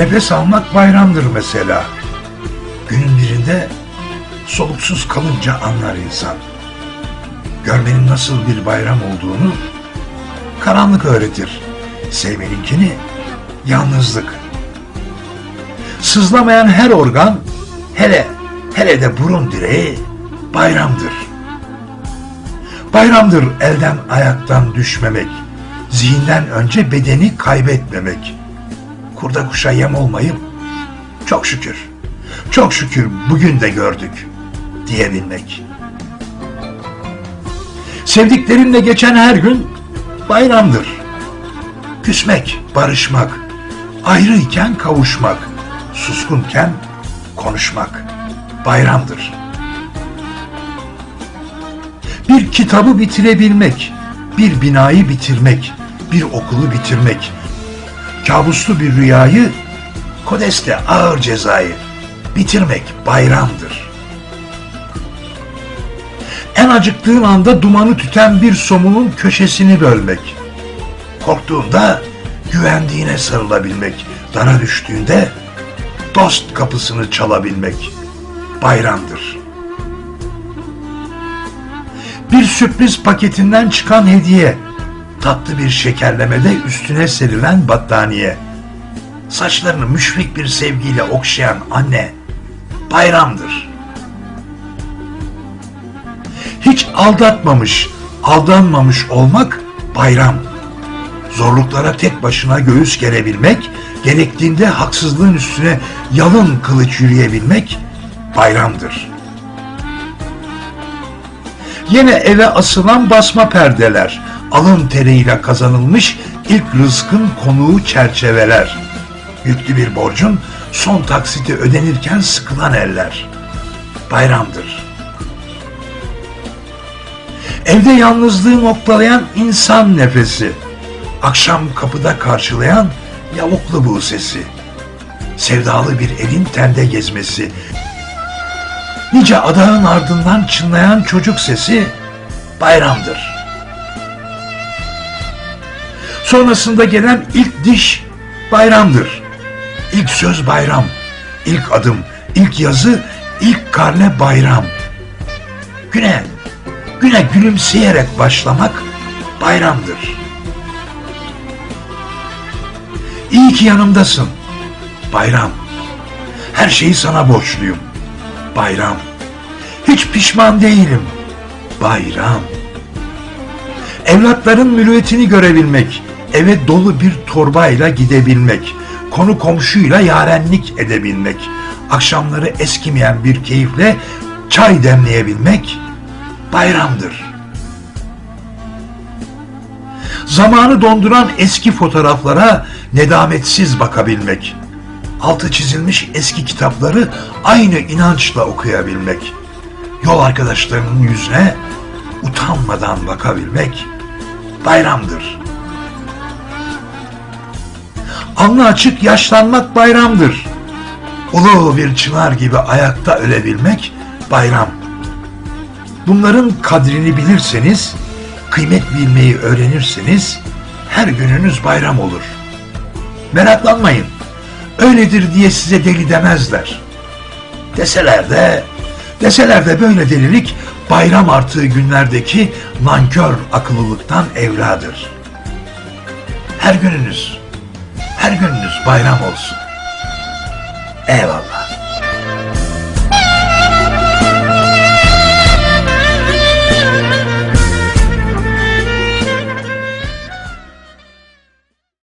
Nefes almak bayramdır mesela. Günün birinde soluksuz kalınca anlar insan. Görmenin nasıl bir bayram olduğunu karanlık öğretir. Sevmeninkini yalnızlık. Sızlamayan her organ, hele hele de burun direği bayramdır. Bayramdır elden ayaktan düşmemek, zihinden önce bedeni kaybetmemek. Kurda kuşa yem olmayıp çok şükür, çok şükür bugün de gördük diyebilmek. Sevdiklerinle geçen her gün bayramdır. Küsmek, barışmak, ayrıyken kavuşmak, suskunken konuşmak bayramdır. Bir kitabı bitirebilmek, bir binayı bitirmek, bir okulu bitirmek, kabuslu bir rüyayı, kodeste ağır cezayı bitirmek bayramdır. En acıktığın anda dumanı tüten bir somunun köşesini bölmek. Korktuğunda güvendiğine sarılabilmek, dara düştüğünde dost kapısını çalabilmek bayramdır. Bir sürpriz paketinden çıkan hediye, tatlı bir şekerlemede üstüne serilen battaniye, saçlarını müşfik bir sevgiyle okşayan anne, bayramdır. Hiç aldatmamış, aldanmamış olmak bayram. Zorluklara tek başına göğüs gerebilmek, gerektiğinde haksızlığın üstüne yalın kılıç yürüyebilmek bayramdır. Yine eve asılan basma perdeler, alın teriyle kazanılmış ilk rızkın konuğu çerçeveler. Yüklü bir borcun son taksiti ödenirken sıkılan eller. Bayramdır. Evde yalnızlığı noktalayan insan nefesi. Akşam kapıda karşılayan yavuklu bu sesi. Sevdalı bir elin tende gezmesi. Nice adağın ardından çınlayan çocuk sesi bayramdır. Sonrasında gelen ilk diş bayramdır. İlk söz bayram, ilk adım, ilk yazı, ilk karne bayram. Güne, güne gülümseyerek başlamak bayramdır. İyi ki yanımdasın. Bayram. Her şeyi sana borçluyum. Bayram. Hiç pişman değilim. Bayram. Evlatların mürüvvetini görebilmek, eve dolu bir torbayla gidebilmek, konu komşuyla yarenlik edebilmek, akşamları eskimeyen bir keyifle çay demleyebilmek bayramdır. Zamanı donduran eski fotoğraflara nedametsiz bakabilmek, altı çizilmiş eski kitapları aynı inançla okuyabilmek, yol arkadaşlarının yüzüne utanmadan bakabilmek bayramdır. Alnı açık yaşlanmak bayramdır. Ulu bir çınar gibi ayakta ölebilmek bayram. Bunların kadrini bilirseniz, kıymet bilmeyi öğrenirseniz her gününüz bayram olur. Meraklanmayın. Öyledir diye size deli demezler. Deseler de, deseler de böyle delilik bayram artığı günlerdeki nankör akıllılıktan evladır. Her gününüz, her gününüz bayram olsun. Eyvallah.